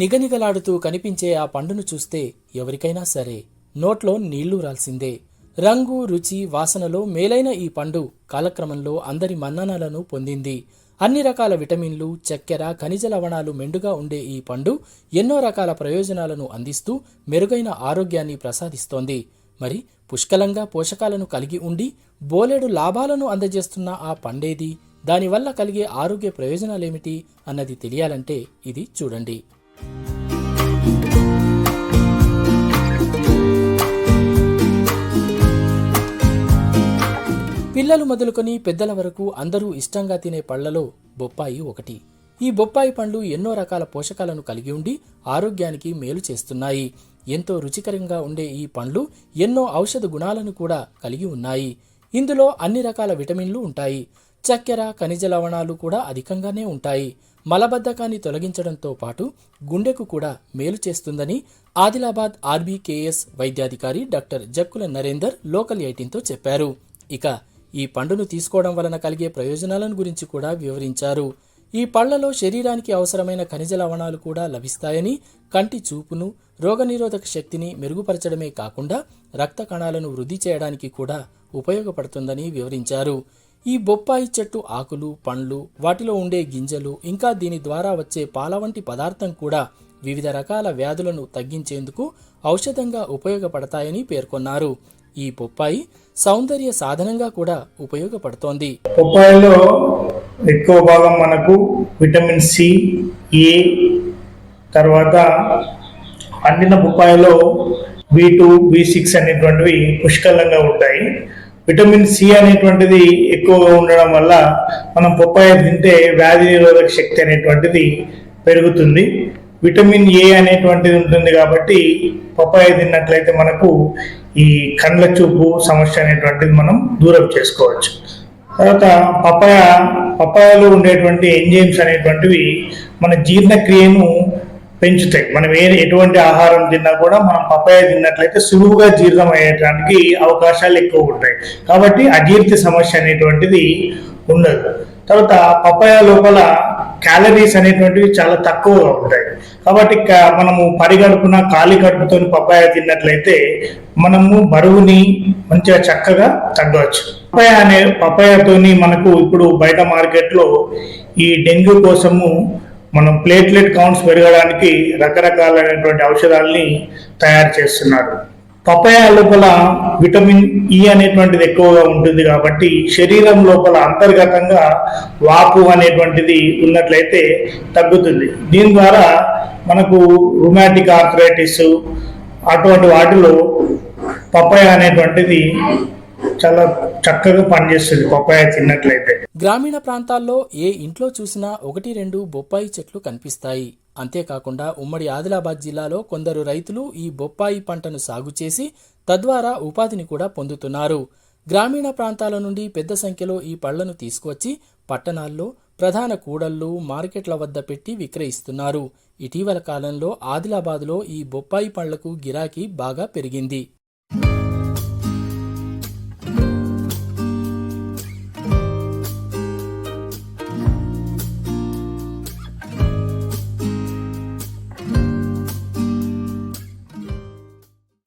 నిగనిగలాడుతూ కనిపించే ఆ పండును చూస్తే ఎవరికైనా సరే నోట్లో నీళ్ళు రాల్సిందే. రంగు రుచి వాసనలో మేలైన ఈ పండు కాలక్రమంలో అందరి మన్ననలను పొందింది. అన్ని రకాల విటమిన్లు చక్కెర ఖనిజ లవణాలు మెండుగా ఉండే ఈ పండు ఎన్నో రకాల ప్రయోజనాలను అందిస్తూ మెరుగైన ఆరోగ్యాన్ని ప్రసాదిస్తోంది. మరి పుష్కలంగా పోషకాలను కలిగి ఉండి బోలెడు లాభాలను అందజేస్తున్న ఆ పండేది? దానివల్ల కలిగే ఆరోగ్య ప్రయోజనాలేమిటి? అన్నది తెలియాలంటే ఇది చూడండి. పిల్లలు మొదలుకొని పెద్దల వరకు అందరూ ఇష్టంగా తినే పళ్ళలో బొప్పాయి ఒకటి. ఈ బొప్పాయి పండ్లు ఎన్నో రకాల పోషకాలను కలిగి ఉండి ఆరోగ్యానికి మేలు చేస్తున్నాయి. ఎంతో రుచికరంగా ఉండే ఈ పండ్లు ఎన్నో ఔషధ గుణాలను కూడా కలిగి ఉన్నాయి. ఇందులో అన్ని రకాల విటమిన్లు ఉంటాయి. చక్కెర ఖనిజ లవణాలు కూడా అధికంగానే ఉంటాయి. మలబద్ధకాన్ని తొలగించడంతో పాటు గుండెకు కూడా మేలు చేస్తుందని ఆదిలాబాద్ ఆర్బీకేఎస్ వైద్యాధికారి డాక్టర్ జక్కుల నరేందర్ లోకల్ ఎయిటీన్తో చెప్పారు. ఇక ఈ పండును తీసుకోవడం వలన కలిగే ప్రయోజనాలను గురించి కూడా వివరించారు. ఈ పళ్ళలో శరీరానికి అవసరమైన ఖనిజ లవణాలు కూడా లభిస్తాయని కంటి చూపును రోగనిరోధక శక్తిని మెరుగుపరచడమే కాకుండా రక్త కణాలను వృద్ధి చేయడానికి కూడా ఉపయోగపడుతుందని వివరించారు. ఈ బొప్పాయి చెట్టు ఆకులు పండ్లు వాటిలో ఉండే గింజలు ఇంకా దీని ద్వారా వచ్చే పాల వంటి పదార్థం కూడా వివిధ రకాల వ్యాధులను తగ్గించేందుకు ఔషధంగా ఉపయోగపడతాయని పేర్కొన్నారు. ఈ బొప్పాయి సౌందర్య సాధనంగా కూడా ఉపయోగపడుతోంది. బొప్పాయిలో ఎక్కువ భాగం మనకు విటమిన్ సి ఏ తర్వాత అండిన బొప్పాయిలో బి టూ బి సిక్స్ అనేటువంటివి పుష్కలంగా ఉంటాయి. విటమిన్ సి అనేటువంటిది ఎక్కువగా ఉండడం వల్ల మనం బొప్పాయి తింటే వ్యాధి నిరోధక శక్తి అనేటువంటిది పెరుగుతుంది. విటమిన్ ఏ అనేటువంటిది ఉంటుంది కాబట్టి పప్పాయ తిన్నట్లయితే మనకు ఈ కండ్ల చూపు సమస్య అనేటువంటిది మనం దూరం చేసుకోవచ్చు. తర్వాత పపాయ పపాయలో ఉండేటువంటి ఎంజైమ్స్ అనేటువంటివి మన జీర్ణక్రియను పెంచుతాయి. మనం ఏ ఎటువంటి ఆహారం తిన్నా కూడా మనం పపాయ తిన్నట్లయితే సులువుగా జీర్ణం అయ్యడానికి అవకాశాలు ఎక్కువ ఉంటాయి. కాబట్టి అజీర్తి సమస్య అనేటువంటిది ఉండదు. తర్వాత పపాయ లోపల క్యాలరీస్ అనేటువంటివి చాలా తక్కువగా ఉంటాయి. కాబట్టి మనము పరిగడుపున ఖాళీ కడుపుతో పప్పాయ తిన్నట్లయితే మనము బరువుని మంచిగా చక్కగా తగ్గవచ్చు. పప్పాయ అనే పప్పాయతోని మనకు ఇప్పుడు బయట మార్కెట్లో ఈ డెంగ్యూ కోసము మనం ప్లేట్లెట్ కౌంట్స్ పెరగడానికి రకరకాలైనటువంటి ఔషధాలని తయారు చేస్తున్నారు. పపాయ లోపల విటమిన్ ఈ అనేటువంటిది ఎక్కువగా ఉంటుంది కాబట్టి శరీరం లోపల అంతర్గతంగా వాపు అనేటువంటిది ఉన్నట్లయితే తగ్గుతుంది. దీని ద్వారా మనకు రుమాటిక్ ఆర్థరైటిస్ అటువంటి వాటిలో పపాయ అనేటువంటిది చాలా చక్కగా పనిచేస్తుంది పపాయ తిన్నట్లయితే. గ్రామీణ ప్రాంతాల్లో ఏ ఇంట్లో చూసినా ఒకటి రెండు బొప్పాయి చెట్లు కనిపిస్తాయి. అంతేకాకుండా ఉమ్మడి ఆదిలాబాద్ జిల్లాలో కొందరు రైతులు ఈ బొప్పాయి పంటను సాగు చేసి తద్వారా ఉపాధిని కూడా పొందుతున్నారు. గ్రామీణ ప్రాంతాల నుండి పెద్ద సంఖ్యలో ఈ పళ్ళను తీసుకువచ్చి పట్టణాల్లో ప్రధాన కూడళ్ళు మార్కెట్ల వద్ద పెట్టి విక్రయిస్తున్నారు. ఇటీవల కాలంలో ఆదిలాబాద్లో ఈ బొప్పాయి పళ్ళకు గిరాకీ బాగా పెరిగింది.